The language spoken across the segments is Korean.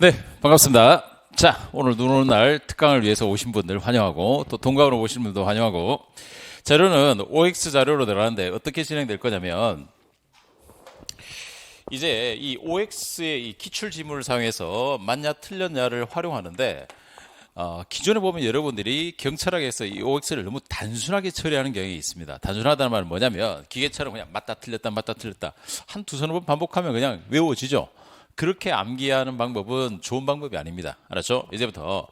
네, 반갑습니다. 자, 오늘 눈 오는 날 특강을 위해서 오신 분들 환영하고 또 동강으로 오신 분도 환영하고 자료는 OX 자료로 들어가는데 어떻게 진행될 거냐면 이제 이 OX의 이 기출 지문을 사용해서 맞냐 틀렸냐를 활용하는데 어, 기존에 보면 여러분들이 경찰학에서 이 OX를 너무 단순하게 처리하는 경향이 있습니다. 단순하다는 말은 뭐냐면 기계처럼 그냥 맞다 틀렸다 맞다 틀렸다 한 두 서너 번 반복하면 그냥 외워지죠. 그렇게 암기하는 방법은 좋은 방법이 아닙니다. 알았죠? 이제부터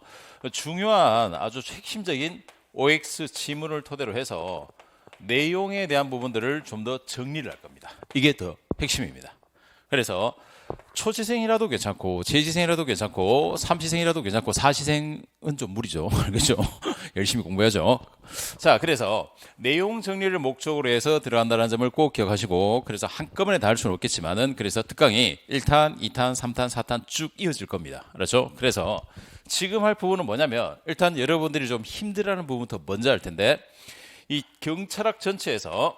중요한 아주 핵심적인 OX 지문을 토대로 해서 내용에 대한 부분들을 좀 더 정리를 할 겁니다. 이게 더 핵심입니다. 그래서 초시생이라도 괜찮고 재지생이라도 괜찮고 삼시생이라도 괜찮고 사시생은 좀 무리죠. 알겠죠? 열심히 공부해야죠. 자, 그래서 내용 정리를 목적으로 해서 들어간다는 점을 꼭 기억하시고 그래서 한꺼번에 다 할 수는 없겠지만은 그래서 특강이 1탄, 2탄, 3탄, 4탄 쭉 이어질 겁니다. 그렇죠? 그래서 지금 할 부분은 뭐냐면 일단 여러분들이 좀 힘들어하는 부분부터 먼저 할 텐데 이 경찰학 전체에서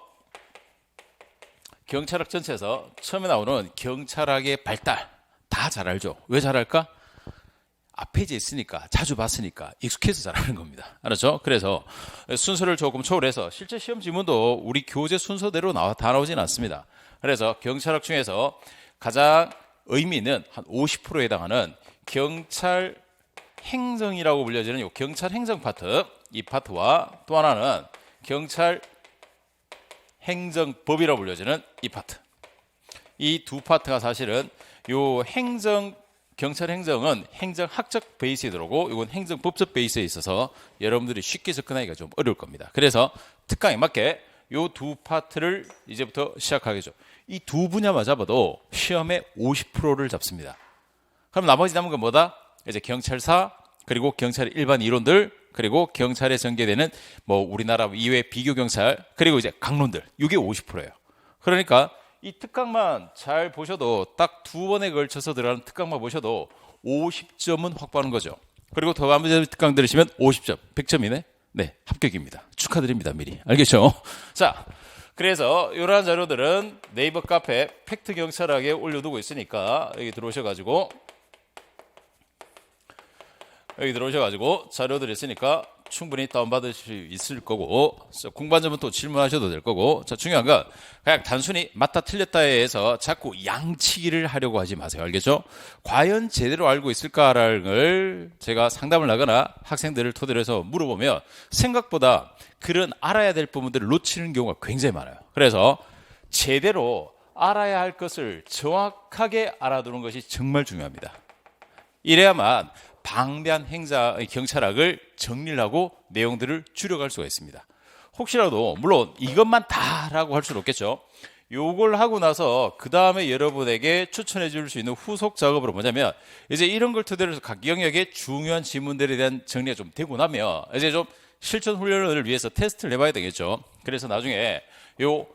경찰학 전체에서 처음에 나오는 경찰학의 발달 다 잘 알죠. 왜 잘할까? 앞에 이제 있으니까 자주 봤으니까 익숙해서 잘하는 겁니다. 알았죠? 그래서 순서를 조금 초월해서 실제 시험 지문도 우리 교재 순서대로 나와 다 나오진 않습니다. 그래서 경찰학 중에서 가장 의미 있는 한 50%에 해당하는 경찰 행정이라고 불려지는 이 경찰 행정 파트 이 파트와 또 하나는 경찰 행정법이라고 불려지는 이 파트. 이 두 파트가 사실은 요 행정 경찰 행정은 행정학적 베이스에 들어오고 이건 행정법적 베이스에 있어서 여러분들이 쉽게 접근하기가 좀 어려울 겁니다. 그래서 특강에 맞게 요 두 파트를 이제부터 시작하겠죠. 이 두 분야만 잡아도 시험의 50%를 잡습니다. 그럼 나머지 남은 건 뭐다? 이제 경찰사 그리고 경찰 일반 이론들 그리고 경찰에 전개되는 뭐 우리나라 이외 비교 경찰 그리고 이제 강론들 이게 50%예요. 그러니까 이 특강만 잘 보셔도 딱 두 번에 걸쳐서 들어가는 특강만 보셔도 50점은 확보하는 거죠. 그리고 더 많은 특강 들으시면 50점, 100점이네. 네, 합격입니다. 축하드립니다, 미리. 알겠죠? 자, 그래서 이러한 자료들은 네이버 카페 팩트 경찰학에 올려두고 있으니까 여기 들어오셔가지고 여기 들어오셔가지고 자료들 있으니까 충분히 다운받을 수 있을 거고 공부한 또 질문하셔도 될 거고 자 중요한 건 그냥 단순히 맞다 틀렸다에 해서 자꾸 양치기를 하려고 하지 마세요. 알겠죠? 과연 제대로 알고 있을까라는 걸 제가 상담을 하거나 학생들을 토대로 해서 물어보면 생각보다 그런 알아야 될 부분들을 놓치는 경우가 굉장히 많아요. 그래서 제대로 알아야 할 것을 정확하게 알아두는 것이 정말 중요합니다. 이래야만 방대한 행자 경찰학을 정리를 하고 내용들을 줄여갈 수가 있습니다. 혹시라도 물론 이것만 다라고 할 수는 없겠죠. 요걸 하고 나서 그 다음에 여러분에게 추천해 줄 수 있는 후속 작업으로 뭐냐면 이제 이런 걸 토대로 해서 각 영역의 중요한 지문들에 대한 정리가 좀 되고 나면 이제 좀 실전 훈련을 위해서 테스트를 해봐야 되겠죠. 그래서 나중에 요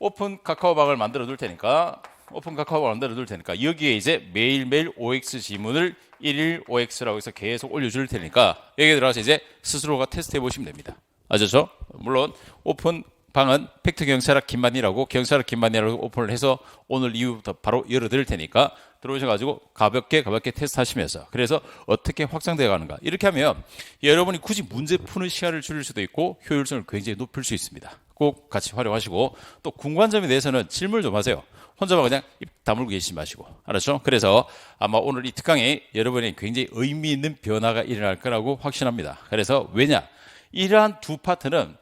오픈 카카오방을 만들어 둘 테니까 오픈 카카오를 만들어 둘 테니까 여기에 이제 매일매일 OX 지문을 1일 OX라고 해서 계속 올려줄 테니까 여기에 들어가서 이제 스스로가 테스트해 보시면 됩니다. 아셨죠? 물론 오픈 방은 팩트 경찰학 김만이라고 경찰학 김만이라고 오픈을 해서 오늘 이후부터 바로 열어드릴 테니까 들어오셔가지고 가볍게 가볍게 테스트 하시면서 그래서 어떻게 확장되어 가는가 이렇게 하면 여러분이 굳이 문제 푸는 시간을 줄일 수도 있고 효율성을 굉장히 높일 수 있습니다. 꼭 같이 활용하시고 또 궁관점에 대해서는 질문 좀 하세요. 혼자만 그냥 입 다물고 계시지 마시고 알았죠? 그래서 아마 오늘 이 특강에 여러분이 굉장히 의미 있는 변화가 일어날 거라고 확신합니다. 그래서 왜냐? 이러한 두 파트는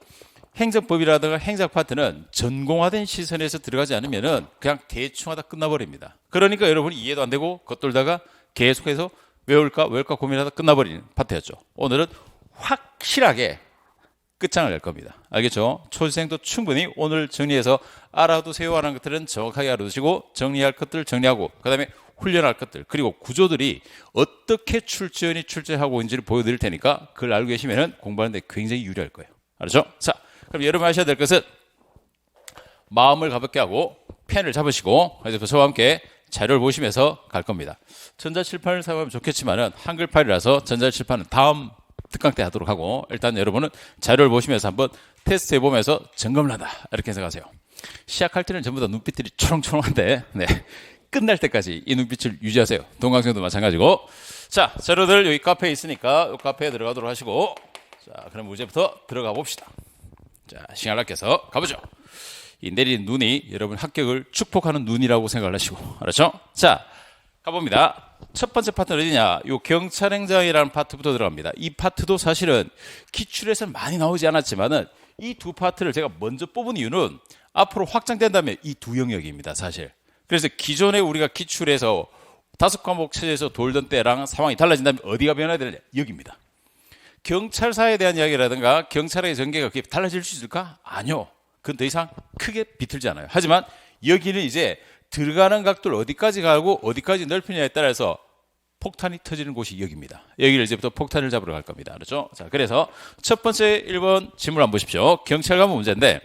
행정법이라든가 행정 파트는 전공화된 시선에서 들어가지 않으면은 그냥 대충 하다 끝나버립니다. 그러니까 여러분이 이해도 안 되고 겉돌다가 계속해서 외울까 외울까 고민하다 끝나버리는 파트였죠. 오늘은 확실하게 끝장을 낼 겁니다. 알겠죠? 초생도 충분히 오늘 정리해서 알아두세요 하는 것들은 정확하게 알아두시고 정리할 것들 정리하고 그 다음에 훈련할 것들 그리고 구조들이 어떻게 출전이 출제하고 있는지를 보여드릴 테니까 그걸 알고 계시면 공부하는데 굉장히 유리할 거예요. 알았죠? 자, 그럼 여러분 하셔야 될 것은 마음을 가볍게 하고 펜을 잡으시고 그래서 저와 함께 자료를 보시면서 갈 겁니다. 전자칠판을 사용하면 좋겠지만은 한글 파일이라서 전자칠판은 다음 특강 때 하도록 하고 일단 여러분은 자료를 보시면서 한번 테스트 해보면서 점검을 한다 이렇게 생각하세요. 시작할 때는 전부 다 눈빛들이 초롱초롱한데 네. 끝날 때까지 이 눈빛을 유지하세요. 동강생도 마찬가지고. 자, 자료들 여기 카페에 있으니까 이 카페에 들어가도록 하시고. 자, 그럼 문제부터 들어가 봅시다. 자, 아껴서 가보죠. 이 내린 눈이 여러분 합격을 축복하는 눈이라고 생각을 하시고. 알았죠? 자, 가봅니다. 첫 번째 파트는 어디냐? 요 경찰행정이라는 파트부터 들어갑니다. 이 파트도 사실은 기출에서는 많이 나오지 않았지만은 이 두 파트를 제가 먼저 뽑은 이유는 앞으로 확장된다면 이 두 영역입니다, 사실. 그래서 기존에 우리가 기출에서 다섯 과목 체제에서 돌던 때랑 상황이 달라진다면 어디가 변화되느냐? 여기입니다. 경찰사에 대한 이야기라든가 경찰의 전개가 그게 달라질 수 있을까? 아니요. 그건 더 이상 크게 비틀지 않아요. 하지만 여기는 이제 들어가는 각도를 어디까지 가고 어디까지 넓히냐에 따라서 폭탄이 터지는 곳이 여기입니다. 여기를 이제부터 폭탄을 잡으러 갈 겁니다. 그렇죠? 자, 그래서 첫 번째 1번 질문 한번 보십시오. 경찰 간부 문제인데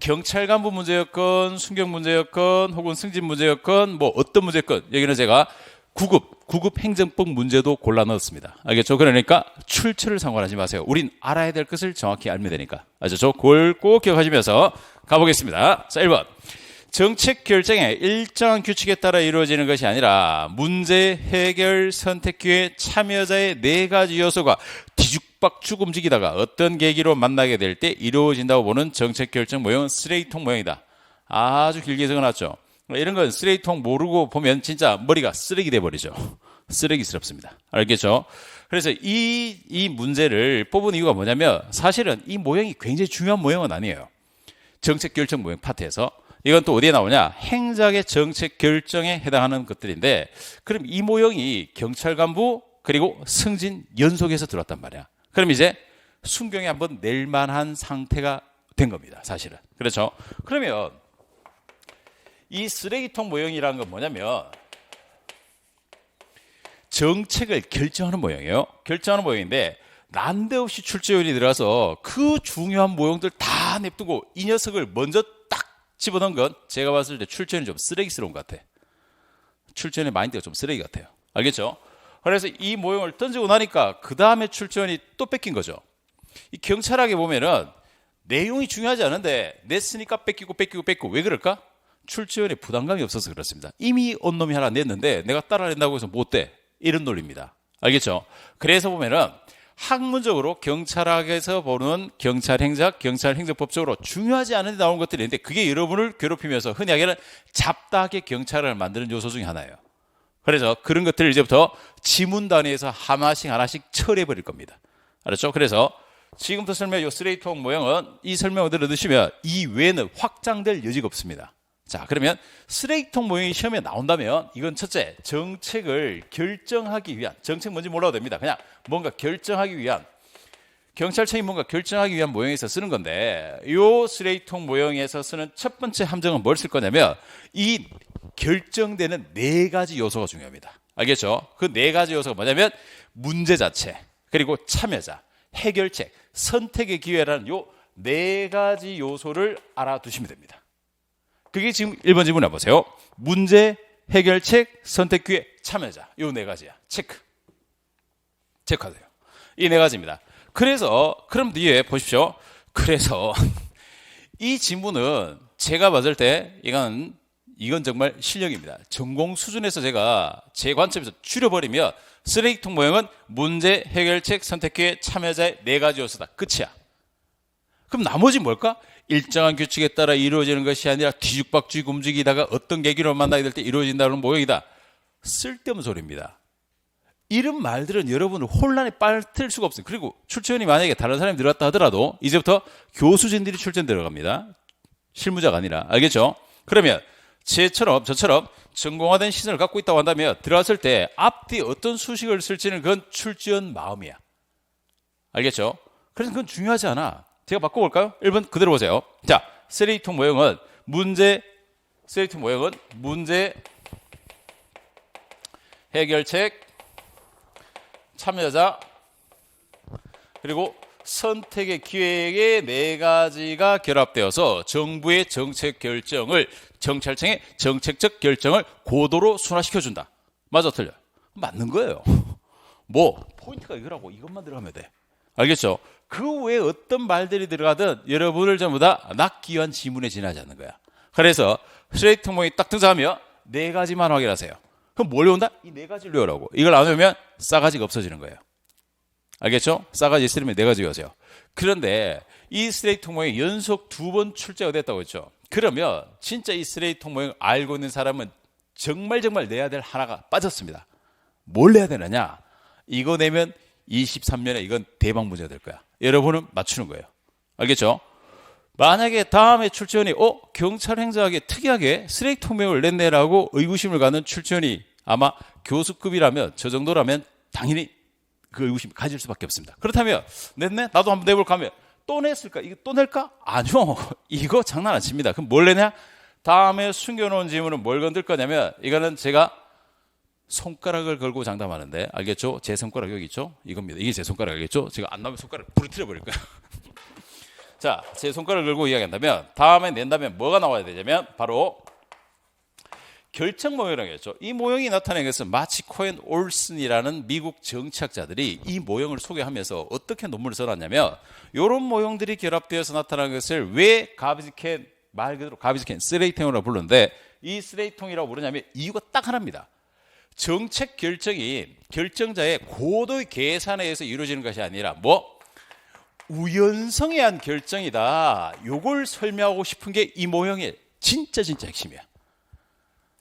경찰 간부 문제였건 순경 문제였건 혹은 승진 문제였건 뭐 어떤 문제였건 여기는 제가 구급 구급 행정법 문제도 골라 넣었습니다. 알겠죠? 그러니까 출처를 상관하지 마세요. 우린 알아야 될 것을 정확히 알면 되니까. 아시죠? 그걸 꼭 기억하시면서 가보겠습니다. 자, 1번. 정책 결정에 일정한 규칙에 따라 이루어지는 것이 아니라 문제 해결 선택 기회 참여자의 네 가지 요소가 뒤죽박죽 움직이다가 어떤 계기로 만나게 될 때 이루어진다고 보는 정책 결정 모형은 쓰레기통 모형이다. 아주 길게 적어놨죠. 이런 건 쓰레기통 모르고 보면 진짜 머리가 쓰레기 돼버리죠. 쓰레기스럽습니다. 알겠죠? 그래서 이, 이 문제를 뽑은 이유가 뭐냐면 사실은 이 모형이 굉장히 중요한 모형은 아니에요. 정책 결정 모형 파트에서. 이건 또 어디에 나오냐? 행작의 정책 결정에 해당하는 것들인데, 그럼 이 모형이 경찰 간부 그리고 승진 연속해서 들어왔단 말이야. 그럼 이제 순경에 한번 낼 만한 상태가 된 겁니다. 사실은. 그렇죠? 그러면 이 쓰레기통 모형이라는 건 뭐냐면 정책을 결정하는 모형이에요. 결정하는 모형인데 난데없이 출제원이 들어가서 그 중요한 모형들 다 냅두고 이 녀석을 먼저 딱 집어넣은 건 제가 봤을 때 출제원이 좀 쓰레기스러운 것 같아. 출제원의 마인드가 좀 쓰레기 같아요. 알겠죠? 그래서 이 모형을 던지고 나니까 그 다음에 출제원이 또 뺏긴 거죠. 이 경찰학에 보면은 내용이 중요하지 않은데 냈으니까 뺏기고 뺏기고 뺏기고 왜 그럴까? 출제원의 부담감이 없어서 그렇습니다. 이미 온 놈이 하나 냈는데 내가 따라낸다고 해서 못 돼. 이런 논리입니다. 알겠죠? 그래서 보면은 학문적으로 경찰학에서 보는 경찰행적, 경찰 행정법적으로 중요하지 않은데 나온 것들이 있는데 그게 여러분을 괴롭히면서 흔히 하기는 잡다하게 경찰을 만드는 요소 중에 하나예요. 그래서 그런 것들을 이제부터 지문 단위에서 하나씩 하나씩 처리해 버릴 겁니다. 알았죠? 그래서 지금부터 설명한 이 쓰레기통 모형은 이 설명을 들으시면 이 외에는 확장될 여지가 없습니다. 자, 그러면 쓰레기통 모형이 시험에 나온다면 이건 첫째, 정책을 결정하기 위한, 정책 뭔지 몰라도 됩니다. 그냥 뭔가 결정하기 위한, 경찰청이 뭔가 결정하기 위한 모형에서 쓰는 건데, 이 쓰레기통 모형에서 쓰는 첫 번째 함정은 뭘 쓸 거냐면, 이 결정되는 네 가지 요소가 중요합니다. 알겠죠? 그 네 가지 요소가 뭐냐면, 문제 자체, 그리고 참여자, 해결책, 선택의 기회라는 요 네 가지 요소를 알아두시면 됩니다. 그게 지금 1번 질문 해보세요. 문제, 해결책, 선택 기회, 참여자. 요 네 가지야. 체크. 체크하세요. 이 네 가지입니다. 그래서, 그럼 뒤에 보십시오. 그래서, 이 질문은 제가 봤을 때, 이건, 이건 정말 실력입니다. 전공 수준에서 제가 제 관점에서 줄여버리면 쓰레기통 모형은 문제, 해결책, 선택 기회, 참여자의 네 가지 요소다. 끝이야. 그럼 나머지 뭘까? 일정한 규칙에 따라 이루어지는 것이 아니라 뒤죽박죽 움직이다가 어떤 계기로 만나게 될 때 이루어진다는 모형이다. 쓸데없는 소리입니다. 이런 말들은 여러분을 혼란에 빠뜨릴 수가 없어요. 그리고 출전이 만약에 다른 사람이 들어갔다 하더라도 이제부터 교수진들이 출전 들어갑니다. 실무자가 아니라. 알겠죠? 그러면 제처럼 저처럼 전공화된 시선을 갖고 있다고 한다면 들어갔을 때 앞뒤 어떤 수식을 쓸지는 그건 출전 마음이야. 알겠죠? 그래서 그건 중요하지 않아. 제가 바꿔볼까요? 1번 그대로 보세요. 자, 쓰레기통 모형은 문제, 쓰레기통 모형은 문제, 해결책, 참여자, 그리고 선택의 기획의 네 가지가 결합되어서 정부의 정책 결정을 경찰청의 정책적 결정을 고도로 순화시켜준다. 맞아 틀려? 맞는 거예요. 뭐 포인트가 이거라고 이것만 들어가면 돼. 알겠죠? 그 외에 어떤 말들이 들어가든 여러분을 전부 다 낚기 위한 지문에 지나지 않는 거야. 그래서 스트레이트 모이 딱 등장하면 네 가지만 확인하세요. 그럼 뭘 외운다? 이 네 가지를 외우라고. 이걸 안 외우면 싸가지가 없어지는 거예요. 알겠죠? 싸가지 있으면 네 가지 외우세요. 그런데 이 스트레이트 모형 연속 두 번 출제가 됐다고 했죠. 그러면 진짜 이 스트레이트 모형 알고 있는 사람은 정말 정말 내야 될 하나가 빠졌습니다. 뭘 내야 되느냐? 이거 내면 23년에 이건 대박 문제가 될 거야. 여러분은 맞추는 거예요. 알겠죠? 만약에 다음에 출제원이 어 경찰 행사하게 특이하게 쓰레기 통명을 냈네라고 의구심을 갖는 출제원이 아마 교수급이라면 저 정도라면 당연히 그 의구심 가질 수밖에 없습니다. 그렇다면 냈네 나도 한번 내볼까 하면 또 냈을까 이거 또 낼까 아니요 이거 장난 안 칩니다. 그럼 뭘 내냐 다음에 숨겨놓은 질문은 뭘 건들 거냐면 이거는 제가 손가락을 걸고 장담하는데 알겠죠? 제 손가락 여기 있죠? 이겁니다. 이게 제 손가락 알겠죠? 제가 안 나오면 손가락 부러뜨려 버릴 거예요. 자, 제 손가락을 걸고 이야기한다면 다음에 낸다면 뭐가 나와야 되냐면 바로 결정 모형이라겠죠. 이 모형이 나타낸 것은 마치 코엔 올슨이라는 미국 정치학자들이 이 모형을 소개하면서 어떻게 논문을 써놨냐면 이런 모형들이 결합되어서 나타난 것을 왜 가비지캔 말 그대로 가비지캔 쓰레기통이라고 부르는데 이 쓰레기통이라고 부르냐면 이유가 딱 하나입니다. 정책 결정이 결정자의 고도의 계산에 의해서 이루어지는 것이 아니라 뭐 우연성에 의한 결정이다. 요걸 설명하고 싶은 게 이 모형의 진짜 진짜 핵심이야.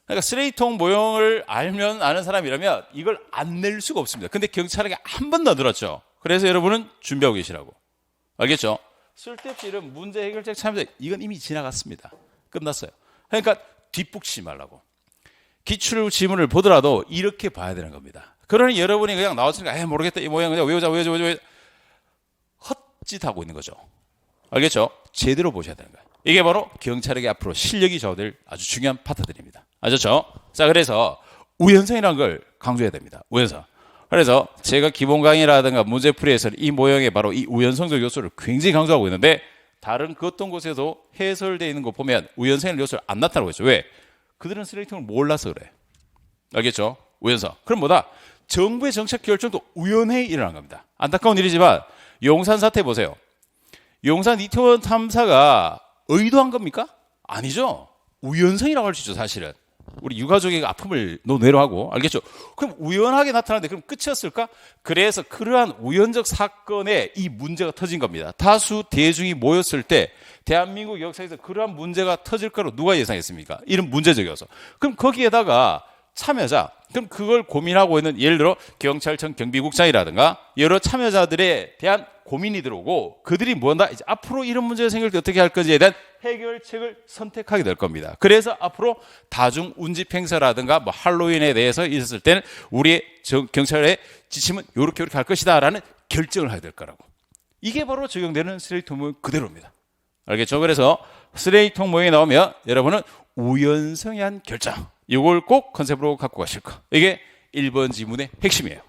그러니까 쓰레기통 모형을 알면 아는 사람이라면 이걸 안 낼 수가 없습니다. 근데 경찰에게 한 번도 안 들었죠. 그래서 여러분은 준비하고 계시라고. 알겠죠? 쓸데없이 이런 문제 해결책 참여자 이건 이미 지나갔습니다. 끝났어요. 그러니까 뒷북치지 말라고. 기출 지문을 보더라도 이렇게 봐야 되는 겁니다. 그러니 여러분이 그냥 나왔으니까 에 모르겠다 이 모양 그냥 외우자 외우자 외우자. 헛짓하고 있는 거죠. 알겠죠? 제대로 보셔야 되는 거예요. 이게 바로 경찰에게 앞으로 실력이 저될 아주 중요한 파트들입니다. 아셨죠? 자, 그래서 우연성이라는 걸 강조해야 됩니다. 우연성. 그래서 제가 기본 강의라든가 문제풀이에서는 이 모형의 바로 이 우연성적 요소를 굉장히 강조하고 있는데 다른 그 어떤 곳에도 해설되어 있는 거 보면 우연성의 요소를 안 나타나고 있죠. 왜? 그들은 쓰레기통을 몰라서 그래. 알겠죠? 우연성. 그럼 뭐다? 정부의 정책 결정도 우연히 일어난 겁니다. 안타까운 일이지만 용산 사태 보세요. 용산 이태원 탐사가 의도한 겁니까? 아니죠. 우연성이라고 할 수 있죠, 사실은. 우리 유가족의 아픔을 논외로 하고 알겠죠? 그럼 우연하게 나타나는데 그럼 끝이었을까? 그래서 그러한 우연적 사건에 이 문제가 터진 겁니다. 다수 대중이 모였을 때 대한민국 역사에서 그러한 문제가 터질 거로 누가 예상했습니까? 이런 문제적이어서. 그럼 거기에다가 참여자, 그럼 그걸 고민하고 있는 예를 들어 경찰청 경비국장이라든가 여러 참여자들에 대한 고민이 들어오고 그들이 뭔다 이제 앞으로 이런 문제가 생길 때 어떻게 할 건지에 대한 해결책을 선택하게 될 겁니다. 그래서 앞으로 다중 운집 행사라든가 뭐 할로윈에 대해서 있었을 때는 우리의 정- 경찰의 지침은 이렇게 이렇게 할 것이다라는 결정을 해야 될 거라고. 이게 바로 적용되는 쓰레기통 모형 그대로입니다. 알겠죠? 그래서 쓰레기통 모형이 나오면 여러분은 우연성한 결정. 이걸 꼭 컨셉으로 갖고 가실 거. 이게 1번 지문의 핵심이에요.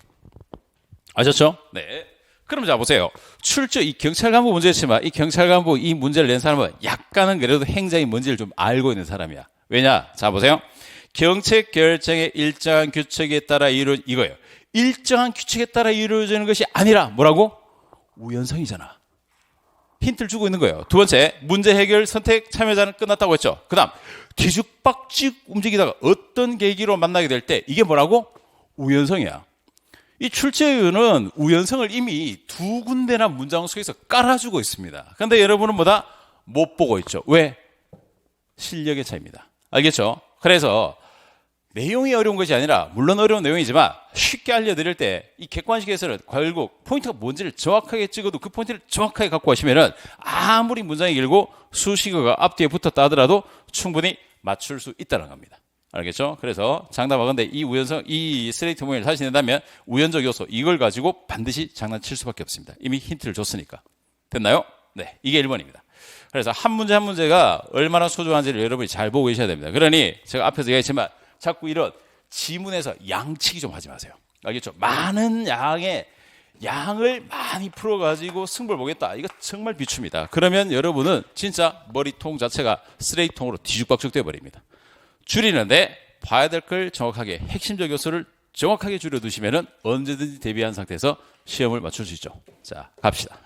아셨죠? 네. 그럼 자 보세요. 출처 이 경찰 간부 문제지만 이 경찰 간부 이 문제를 낸 사람은 약간은 그래도 행정이 뭔지를 좀 알고 있는 사람이야. 왜냐? 자 보세요. 경책 결정의 일정한 규칙에 따라 이루 이거예요. 일정한 규칙에 따라 이루어지는 것이 아니라 뭐라고? 우연성이잖아. 힌트를 주고 있는 거예요. 두 번째, 문제 해결 선택 참여자는 끝났다고 했죠. 그 다음, 뒤죽박죽 움직이다가 어떤 계기로 만나게 될 때 이게 뭐라고? 우연성이야. 이 출제위원은 우연성을 이미 두 군데나 문장 속에서 깔아주고 있습니다. 그런데 여러분은 뭐다? 못 보고 있죠. 왜? 실력의 차이입니다. 알겠죠? 그래서 내용이 어려운 것이 아니라 물론 어려운 내용이지만 쉽게 알려드릴 때 이 객관식에서는 결국 포인트가 뭔지를 정확하게 찍어도 그 포인트를 정확하게 갖고 가시면은 아무리 문장이 길고 수식어가 앞뒤에 붙었다 하더라도 충분히 맞출 수 있다는 겁니다. 알겠죠? 그래서 장담하건대 이 우연성, 이 스트레이트 모형을 다시 낸다면 우연적 요소 이걸 가지고 반드시 장난칠 수밖에 없습니다. 이미 힌트를 줬으니까. 됐나요? 네. 이게 1번입니다. 그래서 한 문제 한 문제가 얼마나 소중한지를 여러분이 잘 보고 계셔야 됩니다. 그러니 제가 앞에서 얘기했지만 자꾸 이런 지문에서 양치기 좀 하지 마세요. 알겠죠? 많은 양의 양을 많이 풀어가지고 승부를 보겠다. 이거 정말 비춥니다. 그러면 여러분은 진짜 머리통 자체가 쓰레기통으로 뒤죽박죽 돼버립니다. 줄이는데 봐야 될 걸 정확하게 핵심적 요소를 정확하게 줄여두시면은 언제든지 대비한 상태에서 시험을 맞출 수 있죠. 자, 갑시다.